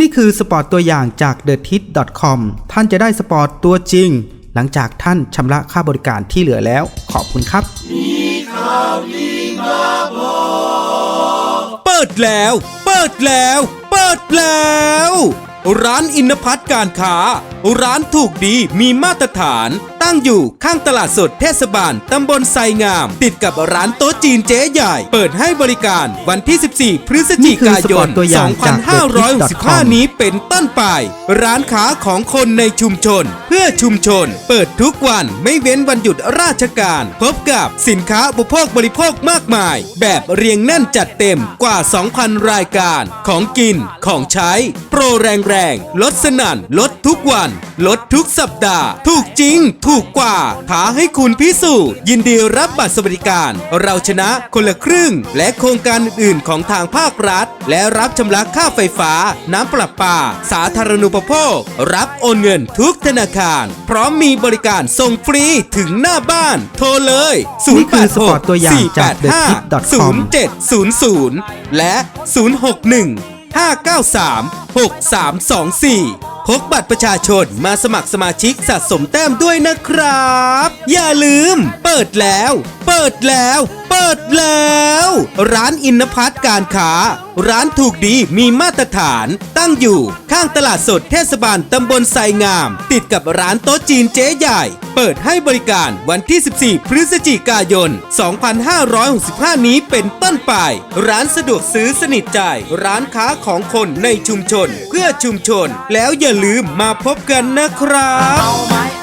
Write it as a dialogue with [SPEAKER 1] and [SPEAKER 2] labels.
[SPEAKER 1] นี่คือสปอร์ตตัวอย่างจาก t h e t i t c o m ท่านจะได้สปอร์ตตัวจริง หลังจากท่านชำระค่าบริการที่เหลือแล้ว ขอบคุณครับ
[SPEAKER 2] เปิดแล้ว เปิดแล้ว เปิดแล้ว ร้านอินพัฒน์การค้า ร้านถูกดีมีมาตรฐาน ตั้งอยู่ข้างตลาดสดเทศบาลตำบลไซงาม ติดกับร้านโต๊ะจีนเจ๊ใหญ่ เปิดให้บริการวันที่ 14 พฤศจิกายน
[SPEAKER 1] ตัวอย่างจาก
[SPEAKER 2] 2565 นี้เป็นต้นไป ร้านค้าของคนในชุมชน เพื่อชุมชน เปิดทุกวันไม่เว้นวันหยุดราชการ พบกับสินค้าอุปโภคบริโภคมากมาย แบบเรียงแน่นจัดเต็มกว่า 2,000 รายการ ของกินของใช้ โปรแรงๆลดสนั่นลดทุกวัน ลดทุกสัปดาห์ ถูกจริงถูกกว่า ท้าให้คุณพิสูจน์ยินดีรับบัตรสวัสดิการ เราชนะคนละครึ่ง และโครงการอื่นๆของทางภาครัฐ และรับชำระค่าไฟฟ้า น้ำประปา สาธารณูปโภค รับโอนเงินทุกธนาคาร พร้อมมีบริการส่งฟรีถึงหน้าบ้าน โทรเลย
[SPEAKER 1] นี่คือสปอร์ตตัวอย่างจาก TheTip.com
[SPEAKER 2] 0700และ 061 593 6324 พกบัตรประชาชนมาสมัครสมาชิกสะสมแต้มด้วยนะครับ อย่าลืม ปิดแล้ว เปิดแล้ว เปิดแล้ว ร้านอินพัฒการค้า ร้านถูกดีมีมาตรฐาน ตั้งอยู่ข้างตลาดสดเทศบาลตำบลไซงาม ติดกับร้านโต๊ะจีนเจ๊ใหญ่ เปิดให้บริการวันที่ 14 พฤศจิกายน 2565 นี้เป็นต้นไป ร้านสะดวกซื้อสนิทใจ ร้านค้าของคนในชุมชน เพื่อชุมชน แล้วอย่าลืมมาพบกันนะครับ